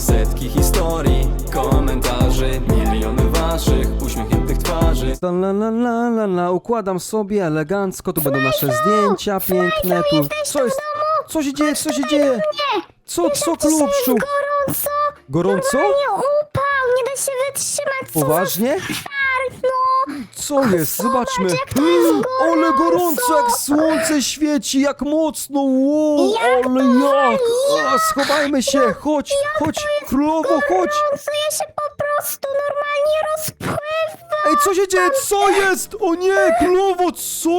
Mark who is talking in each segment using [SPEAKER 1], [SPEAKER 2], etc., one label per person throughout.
[SPEAKER 1] setki historii Komentarzy, miliony waszych uśmiechniętych twarzy
[SPEAKER 2] La la la la la la, układam sobie elegancko, tu będą nasze zdjęcia piękne, tu... Co jest? Co się dzieje, co się dzieje? Co, co, klubszu?
[SPEAKER 3] gorąco!
[SPEAKER 2] Gorąco?
[SPEAKER 3] Nie upał, nie da się wytrzymać, co
[SPEAKER 2] Poważnie?
[SPEAKER 3] za!
[SPEAKER 2] Co jest? Zobaczmy.
[SPEAKER 3] jak to jest
[SPEAKER 2] Ale
[SPEAKER 3] gorąco!
[SPEAKER 2] jak słońce świeci, jak mocno, wow,
[SPEAKER 3] Jak
[SPEAKER 2] ale
[SPEAKER 3] to?
[SPEAKER 2] jak? A, schowajmy się, chodź, chodź, królowo, chodź.
[SPEAKER 3] Gorąco, ja się po prostu normalnie rozpływam!
[SPEAKER 2] Ej, co się dzieje? Co jest? O nie, królowo, co?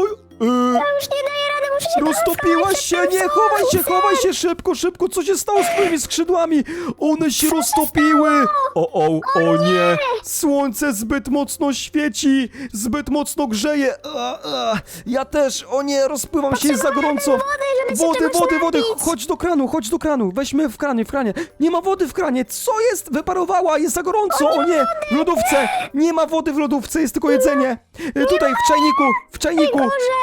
[SPEAKER 2] E,
[SPEAKER 3] Ja już nie daję rady, muszę się
[SPEAKER 2] Roztopiłaś się! Nie, chowaj się, chowaj się szybko, szybko! Co się stało z twoimi skrzydłami? One się roztopiły! O, o, o nie! Słońce zbyt mocno świeci! Zbyt mocno grzeje! A, a, ja też! O nie, rozpływam się, jest za gorąco!
[SPEAKER 3] wody, żeby się
[SPEAKER 2] Wody,
[SPEAKER 3] czegoś
[SPEAKER 2] wody, wody!
[SPEAKER 3] napić.
[SPEAKER 2] Chodź do kranu, chodź do kranu! Weźmy w kranie, w kranie! Nie ma wody w kranie! Co jest? Wyparowała! Jest za gorąco! O nie! W lodówce! Nie ma wody w lodówce, jest tylko jedzenie! Tutaj, w czajniku! W czajniku!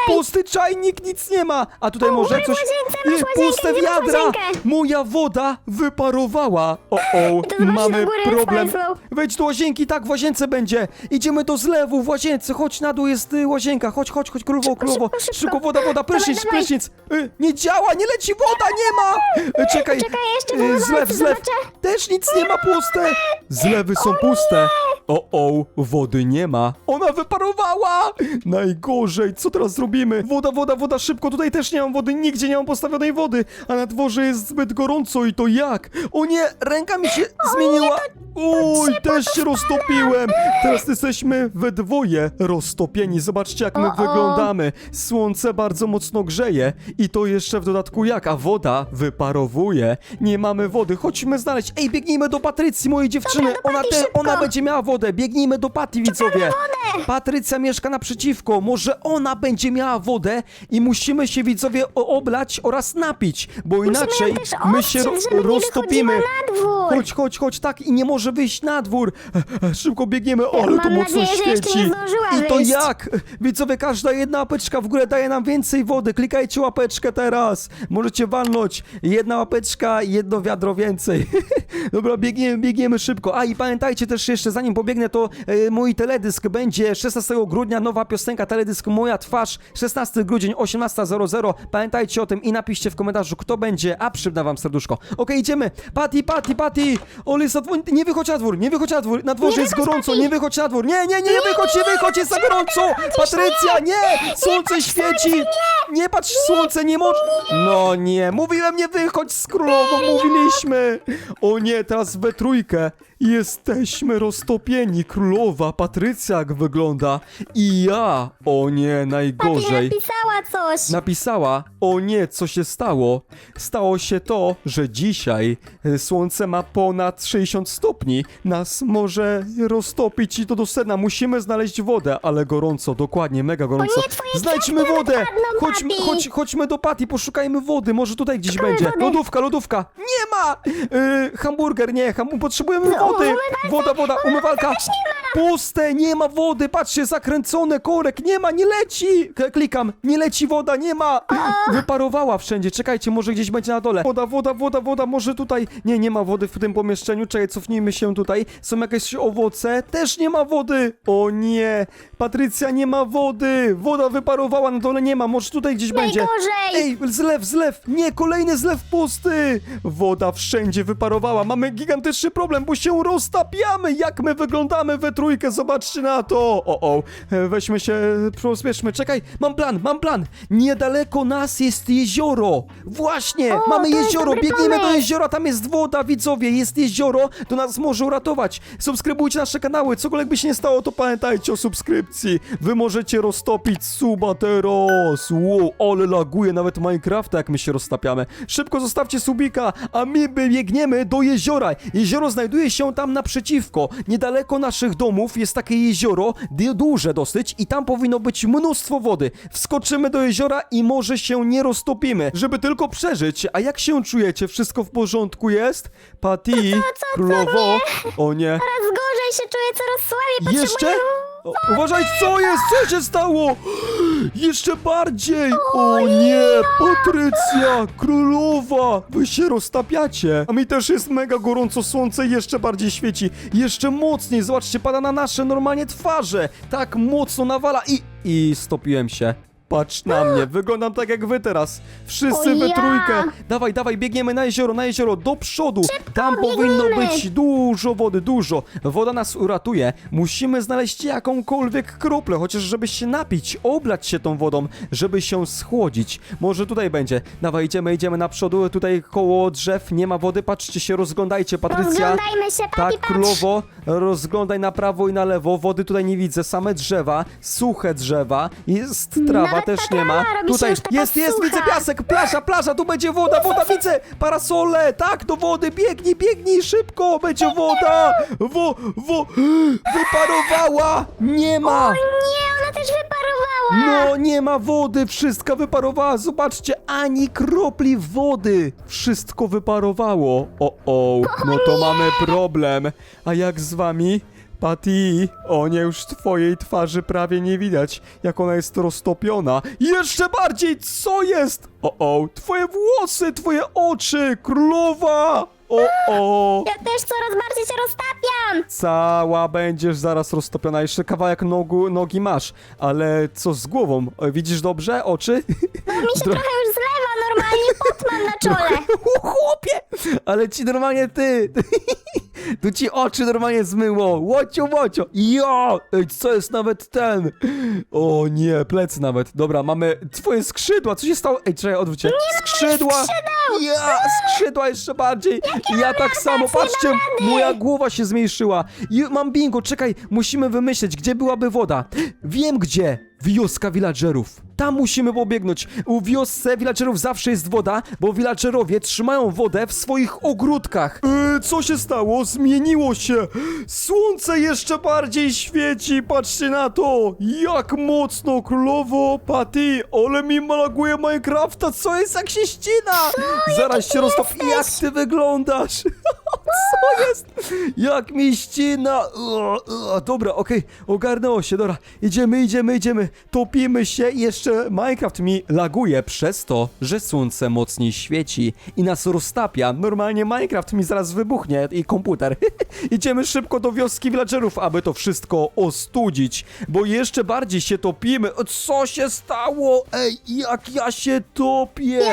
[SPEAKER 2] Pusty czajnik, nic nie ma! A tutaj może
[SPEAKER 3] góry w
[SPEAKER 2] coś...
[SPEAKER 3] masz łazienkę,
[SPEAKER 2] puste
[SPEAKER 3] gdzie masz
[SPEAKER 2] wiadra!
[SPEAKER 3] łazienkę?
[SPEAKER 2] Moja woda wyparowała! O, o,
[SPEAKER 3] To zobaczcie
[SPEAKER 2] mamy
[SPEAKER 3] góry,
[SPEAKER 2] problem!
[SPEAKER 3] Państwo.
[SPEAKER 2] Wejdź do łazienki, tak, w łazience będzie! Idziemy do zlewu w łazience, chodź na dół, jest y, łazienka, chodź, chodź, chodź, królowo, królowo!
[SPEAKER 3] szybko, szybko.
[SPEAKER 2] woda, woda, prysznic,
[SPEAKER 3] Dawaj,
[SPEAKER 2] prysznic! Y, nie działa, nie leci woda, nie ma! Y, czekaj,
[SPEAKER 3] Czekaj, jeszcze
[SPEAKER 2] y, zlew, zlew!
[SPEAKER 3] zobaczę.
[SPEAKER 2] Też nic nie ma puste! Zlewy są puste! O, o, wody nie ma. Ona wyparowała! Najgorzej, co teraz zrobimy? Woda, woda, woda, szybko, tutaj też nie mam wody, nigdzie nie mam postawionej wody, a na dworze jest zbyt gorąco i to jak? O nie, ręka mi się zmieniła! Oj, też się roztopiłem! Teraz jesteśmy we dwoje roztopieni. Zobaczcie, jak my
[SPEAKER 3] O, o.
[SPEAKER 2] wyglądamy. Słońce bardzo mocno grzeje i to jeszcze w dodatku jak, a woda wyparowuje. Nie mamy wody, chodźmy znaleźć. Ej, biegnijmy do Patrycji, mojej dziewczyny.
[SPEAKER 3] do
[SPEAKER 2] Ona,
[SPEAKER 3] Pati,
[SPEAKER 2] te,
[SPEAKER 3] szybko.
[SPEAKER 2] ona będzie miała wodę. Biegnijmy do Pati, widzowie. Patrycja mieszka naprzeciwko. Może ona będzie miała wodę i musimy się, widzowie, o- oblać oraz napić, bo inaczej
[SPEAKER 3] ją też
[SPEAKER 2] my się ro-
[SPEAKER 3] odciąć, żeby nie
[SPEAKER 2] roztopimy.
[SPEAKER 3] wychodziła na dwór.
[SPEAKER 2] Chodź, chodź, chodź, tak i nie może wyjść na dwór. E, e, Szybko biegniemy, o, ale to
[SPEAKER 3] Mam
[SPEAKER 2] mocno
[SPEAKER 3] nadzieję, że jeszcze
[SPEAKER 2] świeci.
[SPEAKER 3] nie zdążyła
[SPEAKER 2] I to
[SPEAKER 3] wyjść.
[SPEAKER 2] jak? Widzowie, każda jedna łapeczka w górę daje nam więcej wody. Klikajcie łapeczkę teraz. Możecie walnąć. Jedna łapeczka, jedno wiadro więcej. Dobra, biegniemy, biegniemy szybko. A i pamiętajcie też jeszcze, zanim pobiegnę, to e, mój teledysk będzie 16 grudnia, nowa piosenka, teledysk Moja Twarz, 16 grudzień, 18.00. Pamiętajcie o tym i napiszcie w komentarzu, kto będzie, a przydam wam serduszko. Okej, idziemy. Patty, Patty, Patty! Olisa, nie wychodź na dwór, nie wychodź na dwór, na dworze
[SPEAKER 3] Nie
[SPEAKER 2] jest
[SPEAKER 3] wychodź,
[SPEAKER 2] gorąco, nie wychodź na dwór, nie, nie, nie, nie wychodź, nie wychodź, jest za gorąco! Patrycja, nie! Słońce świeci! Nie patrz, słońce nie może... No nie, mówiłem nie wychodź z królową, mówiliśmy! O nie, teraz we trójkę jesteśmy roztopieni, królowa, Patrycja jak wygląda i ja, o nie,
[SPEAKER 3] Pani
[SPEAKER 2] najgorzej.
[SPEAKER 3] napisała coś.
[SPEAKER 2] Napisała, o nie, co się stało? Stało się to, że dzisiaj e, słońce ma ponad 60 stopni. Nas może roztopić i to do sedna. Musimy znaleźć wodę, ale gorąco, dokładnie, mega gorąco.
[SPEAKER 3] nie, twoje
[SPEAKER 2] Znajdźmy
[SPEAKER 3] kwiatki
[SPEAKER 2] wodę! Chodźmy,
[SPEAKER 3] papi.
[SPEAKER 2] chodź, chodźmy do Pati, poszukajmy wody, może tutaj gdzieś będzie.
[SPEAKER 3] wody.
[SPEAKER 2] Lodówka, lodówka! Nie ma! E, hamburger, nie, ham potrzebujemy wody!
[SPEAKER 3] umywalka,
[SPEAKER 2] Woda, woda, umywalka! Puste, nie ma wody, patrzcie, zakręcone, korek, nie ma, nie leci! K- Klikam, nie leci woda, nie ma! Wyparowała wszędzie, czekajcie, może gdzieś będzie na dole. Woda, woda, woda, woda, może tutaj... Nie, nie ma wody w tym pomieszczeniu, czekaj, cofnijmy się tutaj. Są jakieś owoce, też nie ma wody! O nie! Patrycja, nie ma wody! Woda wyparowała, na dole nie ma, może tutaj gdzieś będzie.
[SPEAKER 3] Najgorzej.
[SPEAKER 2] Ej, zlew, zlew! Nie, kolejny zlew pusty! Woda wszędzie wyparowała. Mamy gigantyczny problem, bo się roztapiamy! Jak my wyglądamy we trójkę, zobaczcie na to! O, o, weźmy się, pospieszmy. Czekaj, mam plan, mam plan! Niedaleko nas jest jezioro! Właśnie,
[SPEAKER 3] O,
[SPEAKER 2] mamy
[SPEAKER 3] to jest
[SPEAKER 2] jezioro,
[SPEAKER 3] dobry
[SPEAKER 2] biegniemy do
[SPEAKER 3] pomysł.
[SPEAKER 2] jeziora, tam jest woda, widzowie, jest jezioro, to nas może uratować. Subskrybujcie nasze kanały, cokolwiek by się nie stało, to pamiętajcie o subskrypcji. Wy możecie roztopić suba teraz. Wow, ale laguje nawet Minecrafta, jak my się roztapiamy. Szybko zostawcie subika, a my biegniemy do jeziora. Jezioro znajduje się tam naprzeciwko. Niedaleko naszych domów jest takie jezioro, du- duże dosyć i tam powinno być mnóstwo wody. Wskoczymy do jeziora i może się nie roztopimy, żeby tylko przeżyć. A jak się czujecie? Wszystko w porządku jest? Patty, królowo. O nie.
[SPEAKER 3] Coraz gorzej się czuję, coraz słabiej.
[SPEAKER 2] Jeszcze?
[SPEAKER 3] Potrzebuję...
[SPEAKER 2] Uważaj, co jest? Co się stało? Jeszcze bardziej! O nie, Patrycja, królowa! Wy się roztapiacie. A mi też jest mega gorąco, słońce jeszcze bardziej świeci. Jeszcze mocniej, zobaczcie, pada na nasze normalnie twarze. Tak mocno nawala i... I stopiłem się. Patrz na mnie, wyglądam tak jak wy teraz. Wszyscy
[SPEAKER 3] O
[SPEAKER 2] we
[SPEAKER 3] ja!
[SPEAKER 2] trójkę. Dawaj, dawaj, biegniemy na jezioro, na jezioro, do przodu. Tam powinno
[SPEAKER 3] biegniemy.
[SPEAKER 2] być dużo wody, dużo. Woda nas uratuje. Musimy znaleźć jakąkolwiek kroplę, chociaż żeby się napić, oblać się tą wodą, żeby się schłodzić. Może tutaj będzie. Dawaj, idziemy, idziemy na przodu. Tutaj koło drzew nie ma wody. Patrzcie się, rozglądajcie, Patrycja.
[SPEAKER 3] Rozglądajmy się, papi,
[SPEAKER 2] Tak,
[SPEAKER 3] patrz.
[SPEAKER 2] królowo, rozglądaj na prawo i na lewo. Wody tutaj nie widzę, same drzewa, suche drzewa. Jest trawa, Też nie ma.
[SPEAKER 3] trawa robi się
[SPEAKER 2] Tutaj
[SPEAKER 3] już taka
[SPEAKER 2] jest, jest,
[SPEAKER 3] sucha.
[SPEAKER 2] widzę piasek, plaża, plaża, tu będzie woda, woda, widzę. Parasole, tak, do wody, biegnij, biegnij, szybko, będzie woda. Wo, wo, wyparowała, nie ma.
[SPEAKER 3] O nie, ona też wyparowała.
[SPEAKER 2] No, nie ma wody, wszystko wyparowała. Zobaczcie, ani kropli wody. Wszystko wyparowało. O, o, no to mamy problem. A jak z wami? Patty, o nie, już twojej twarzy prawie nie widać, jak ona jest roztopiona. Jeszcze bardziej, co jest? O, o, twoje włosy, twoje oczy, królowa! O, o!
[SPEAKER 3] Ja też coraz bardziej się roztapiam.
[SPEAKER 2] Cała będziesz zaraz roztopiona. Jeszcze kawałek nogu, nogi masz. Ale co z głową? E, Widzisz dobrze? Oczy?
[SPEAKER 3] Mi się trochę już zlewa, normalnie pot mam na czole.
[SPEAKER 2] O, chłopie! Ale ci normalnie ty... Tu ci oczy normalnie zmyło. Łocio, łocio. Jo! Ej, co jest nawet ten? O nie, plecy nawet. Dobra, mamy twoje skrzydła. Co się stało? Ej, czekaj, odwróć się. Skrzydła! Ja, skrzydła jeszcze bardziej. ja tak samo, patrzcie, moja głowa się zmniejszyła. Mam bingo, czekaj, musimy wymyśleć, gdzie byłaby woda. Wiem gdzie. Wioska villagerów. Tam musimy pobiegnąć. U wiosce villagerów zawsze jest woda, bo villagerowie trzymają wodę w swoich ogródkach. Yy, co się stało? Zmieniło się. Słońce jeszcze bardziej świeci. Patrzcie na to. Jak mocno, królowo Patty. Ale mi malaguje Minecrafta. Co jest, jak się ścina? Zaraz się roztopi. Jak ty wyglądasz? Co jest? Jak mi ścina? O, o, dobra, okej, ogarnęło się, dobra. Idziemy, idziemy, idziemy. Topimy się i jeszcze Minecraft mi laguje przez to, że słońce mocniej świeci i nas roztapia. Normalnie Minecraft mi zaraz wybuchnie i komputer. idziemy szybko do wioski villagerów, aby to wszystko ostudzić, bo jeszcze bardziej się topimy. O, Co się stało? Ej, jak ja się topię!
[SPEAKER 3] Też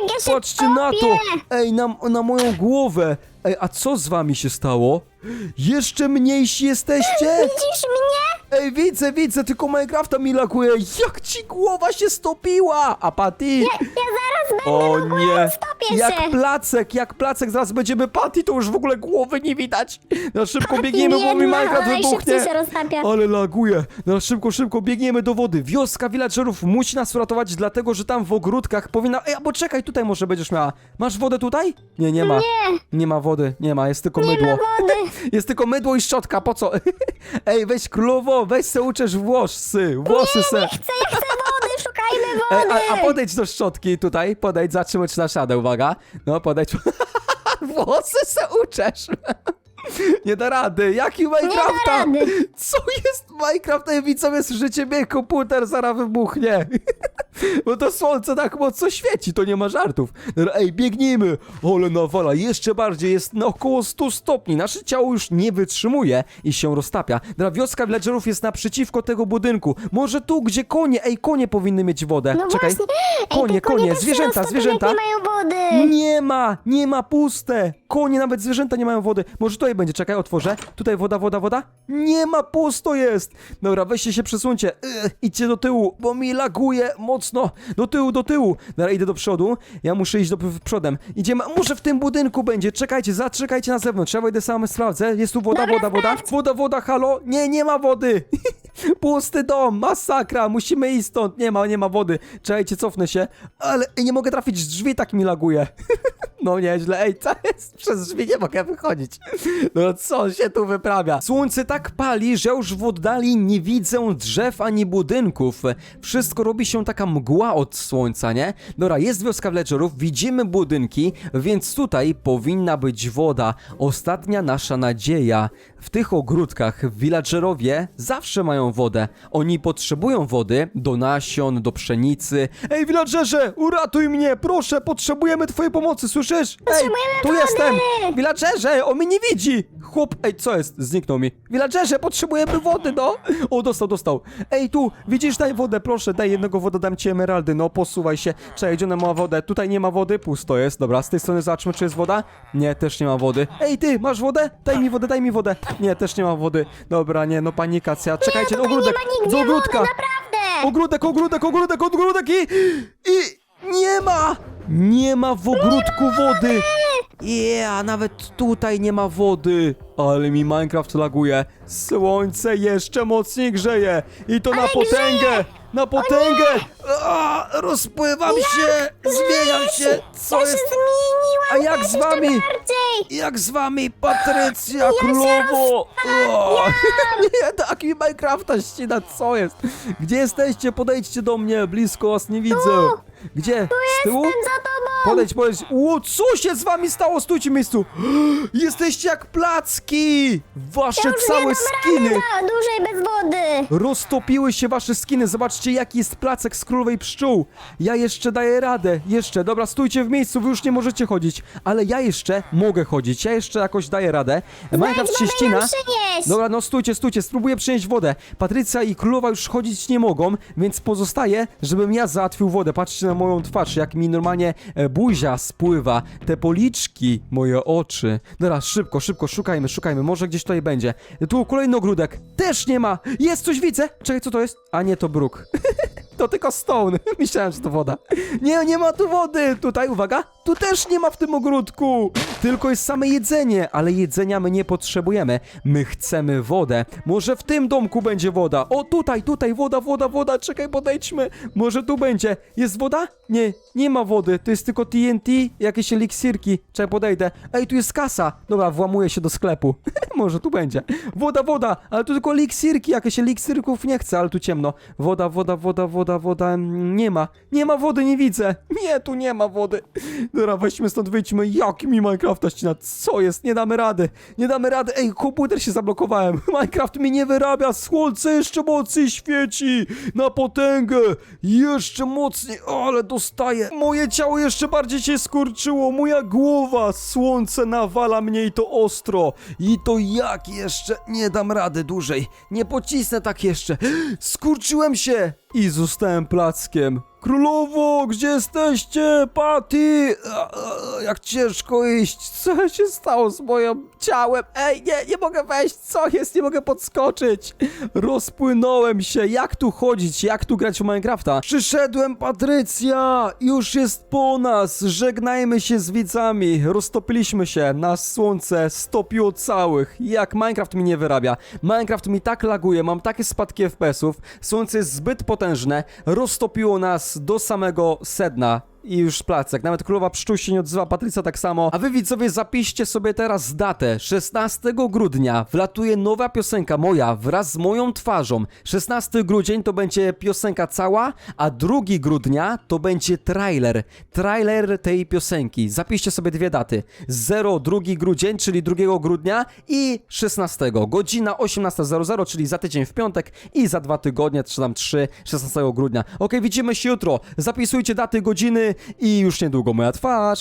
[SPEAKER 3] jak ja się
[SPEAKER 2] Patrzcie na to!
[SPEAKER 3] topię.
[SPEAKER 2] Ej, na, na moją głowę! Ej, a co z wami się stało? Jeszcze mniejsi jesteście?
[SPEAKER 3] Widzisz mnie?
[SPEAKER 2] Ej, widzę, widzę, tylko Minecrafta mi laguje. Jak ci głowa się stopiła? A Patty?
[SPEAKER 3] Ja zaraz będę
[SPEAKER 2] O
[SPEAKER 3] w ogóle
[SPEAKER 2] nie!
[SPEAKER 3] stopię
[SPEAKER 2] Jak
[SPEAKER 3] się.
[SPEAKER 2] placek, jak placek, zaraz będziemy Patty, to już w ogóle głowy nie widać. Na szybko biegniemy, bo mi Minecraft wybuchnie.
[SPEAKER 3] szybciej się roztapia.
[SPEAKER 2] Ale laguje. No szybko, szybko biegniemy do wody. Wioska villagerów musi nas uratować, dlatego że tam w ogródkach powinna... Ej, albo czekaj, tutaj może będziesz miała. Masz wodę tutaj? Nie, nie ma.
[SPEAKER 3] Nie.
[SPEAKER 2] Nie ma wody, nie ma, jest tylko
[SPEAKER 3] Nie
[SPEAKER 2] mydło.
[SPEAKER 3] ma wody.
[SPEAKER 2] Jest tylko mydło i szczotka, po co? Ej, weź królowo, weź se uczesz włosy, włosy se.
[SPEAKER 3] Chcę, ja chcę wody, szukajmy
[SPEAKER 2] Ej,
[SPEAKER 3] wody.
[SPEAKER 2] a, a podejdź do szczotki tutaj, podejdź, czy na szadę, uwaga. No, podejdź. Włosy se uczesz. Nie da rady, jaki Minecrafta?
[SPEAKER 3] rady.
[SPEAKER 2] Co jest Minecraft? Ej, widzowie, słyszycie mnie, komputer zaraz wybuchnie. Bo to słońce tak mocno świeci, to nie ma żartów. Dobra, Ej, biegnijmy. Ole nawala, jeszcze bardziej, jest na około 100 stopni. Nasze ciało już nie wytrzymuje i się roztapia. Dobra, wioska villagerów jest naprzeciwko tego budynku. Może tu, gdzie konie, ej, konie powinny mieć wodę.
[SPEAKER 3] No
[SPEAKER 2] Czekaj.
[SPEAKER 3] właśnie. Ej,
[SPEAKER 2] Konie,
[SPEAKER 3] te konie
[SPEAKER 2] konie,
[SPEAKER 3] też się
[SPEAKER 2] zwierzęta, zwierzęta.
[SPEAKER 3] Jak nie mają wody.
[SPEAKER 2] Nie ma, nie ma puste. Konie, nawet zwierzęta nie mają wody. Może tutaj będzie, czekaj, otworzę. Tutaj woda, woda, woda. Nie ma, pusto jest. Dobra, weźcie się, przesuńcie. Yy, idźcie do tyłu, bo mi laguje mocno. Do tyłu, do tyłu. Dobra, idę do przodu. Ja muszę iść do przodem. Idziemy, może w tym budynku będzie. Czekajcie, zaczekajcie na zewnątrz. Ja wejdę sam, sprawdzę. Jest tu woda, woda, woda. Woda, woda, halo. Nie, nie ma wody. Pusty dom, masakra, musimy iść stąd. Nie ma, nie ma wody. Czekajcie, cofnę się. Ale nie mogę trafić z drzwi, tak mi laguje. No nieźle, ej, co jest? Przez drzwi nie mogę wychodzić. No co się tu wyprawia? Słońce tak pali, że już w oddali nie widzę drzew ani budynków. Wszystko robi się taka mgła od słońca, nie? Dobra, jest wioska villagerów, widzimy budynki, więc tutaj powinna być woda. Ostatnia nasza nadzieja. W tych ogródkach villagerowie zawsze mają wodę. Oni potrzebują wody do nasion, do pszenicy. Ej, villagerze, uratuj mnie, proszę, potrzebujemy twojej pomocy, słyszysz? Ej,
[SPEAKER 3] Potrzebujemy
[SPEAKER 2] tu
[SPEAKER 3] wody!
[SPEAKER 2] jestem! Villagerze, on mnie nie widzi! Chłop, ej, co jest? Zniknął mi. Villagerze, potrzebujemy wody, no! O, dostał, dostał. Ej, tu, widzisz, daj wodę, proszę, daj jednego wodę, dam ci emeraldy, no, posuwaj się. Czekaj, gdzie ona ma wodę? Tutaj nie ma wody, pusto jest, dobra, z tej strony zobaczmy, czy jest woda. Nie, też nie ma wody. Ej, ty, masz wodę? Daj mi wodę, daj mi wodę. Nie, też nie ma wody. Dobra, nie, no panikacja. Czekajcie, do
[SPEAKER 3] Tutaj
[SPEAKER 2] ogródek,
[SPEAKER 3] nie ma nigdzie
[SPEAKER 2] do ogródka.
[SPEAKER 3] wody, naprawdę!
[SPEAKER 2] Ogródek, ogródek, ogródek, ogródek i... I... Nie ma! Nie ma w ogródku wody! Yeah, nawet tutaj nie ma wody! Ale mi Minecraft laguje. Słońce jeszcze mocniej grzeje! I to na potęgę! Na potęgę! A, rozpływam się! Zmieniam się! Co
[SPEAKER 3] ja się
[SPEAKER 2] jest?
[SPEAKER 3] zmieniłam
[SPEAKER 2] A jak
[SPEAKER 3] też
[SPEAKER 2] z
[SPEAKER 3] jeszcze
[SPEAKER 2] wami?
[SPEAKER 3] bardziej!
[SPEAKER 2] Jak z wami Patrycja Królowo? O, nie, tak mi Minecrafta ścina, co jest? Gdzie jesteście? Podejdźcie do mnie, blisko was nie widzę. Gdzie? Z tyłu?
[SPEAKER 3] Jestem za!
[SPEAKER 2] Podejdź, podejdź. Ło, co się z wami stało? Stójcie w miejscu. Jesteście jak placki! Wasze
[SPEAKER 3] Już nie
[SPEAKER 2] całe
[SPEAKER 3] dam
[SPEAKER 2] skiny.
[SPEAKER 3] rady na dłużej bez wody!
[SPEAKER 2] Roztopiły się wasze skiny. Zobaczcie, jaki jest placek z królowej pszczół. Ja jeszcze daję radę. Jeszcze. Dobra, stójcie w miejscu. Wy już nie możecie chodzić. Ale ja jeszcze mogę chodzić. Ja jeszcze jakoś daję radę. Minecraft się
[SPEAKER 3] wodę
[SPEAKER 2] ścina.
[SPEAKER 3] ją przynieść.
[SPEAKER 2] Dobra, no stójcie, stójcie. Spróbuję przynieść wodę. Patrycja i królowa już chodzić nie mogą, więc pozostaje, żebym ja załatwił wodę. Patrzcie na moją twarz, jak mi normalnie e, buzia spływa. Te policzki, moje oczy. Dobra, szybko, szybko, szukajmy, szukajmy. Może gdzieś tutaj będzie. Tu kolejny ogródek. Też nie ma. Jest coś, widzę. Czekaj, co to jest? A nie, to bruk. To tylko stone. Myślałem, że to woda. Nie, nie ma tu wody. Tutaj, uwaga. Tu też nie ma w tym ogródku. Tylko jest same jedzenie, ale jedzenia my nie potrzebujemy. My chcemy wodę. Może w tym domku będzie woda. O, tutaj, tutaj, woda, woda, woda. Czekaj, podejdźmy. Może tu będzie. Jest woda? Nie, nie ma wody. To jest tylko TNT, jakieś eliksirki. Czekaj, podejdę. Ej, tu jest kasa. Dobra, włamuję się do sklepu. Może tu będzie. Woda, woda, ale tu tylko eliksirki. Jakieś eliksirków nie chcę, ale tu ciemno. Woda, woda, woda, woda, woda. mm, Nie ma. Nie ma wody, nie widzę. Nie, tu nie ma wody. Dobra, weźmy stąd, wyjdźmy. Jak mi Minecrafta ścina? Co jest? Nie damy rady. Nie damy rady. Ej, komputer się zablokowałem. Minecraft mi nie wyrabia. Słońce jeszcze mocniej świeci. Na potęgę. Jeszcze mocniej. Ale dostaję. Moje ciało jeszcze bardziej się skurczyło. Moja głowa. Słońce nawala mnie i to ostro. I to jak jeszcze? Nie dam rady dłużej. Nie pocisnę tak jeszcze. Skurczyłem się. I zostałem plackiem. Królowo, gdzie jesteście? Patty! Jak ciężko iść. Co się stało z moim ciałem? Ej, nie, nie mogę wejść. Co jest? Nie mogę podskoczyć. Rozpłynąłem się. Jak tu chodzić? Jak tu grać w Minecrafta? Przyszedłem, Patrycja! Już jest po nas. Żegnajmy się z widzami. Roztopiliśmy się. Nas słońce stopiło całych. Jak Minecraft mi nie wyrabia. Minecraft mi tak laguje. Mam takie spadki FPS-ów. Słońce jest zbyt potężne. Roztopiło nas do samego sedna. I już placek. Nawet królowa pszczół się nie odzywa, Patrycja tak samo. A wy widzowie zapiszcie sobie teraz datę. 16 grudnia wlatuje nowa piosenka moja wraz z moją twarzą. 16 grudzień to będzie piosenka cała, a 2 grudnia to będzie trailer. Trailer tej piosenki. Zapiszcie sobie dwie daty. 0 2 grudzień, czyli 2 grudnia i 16. Godzina 18.00, czyli za tydzień w piątek i za dwa tygodnie, czy tam 3, 16 grudnia. Ok, widzimy się jutro. Zapisujcie daty, godziny i już niedługo moja twarz.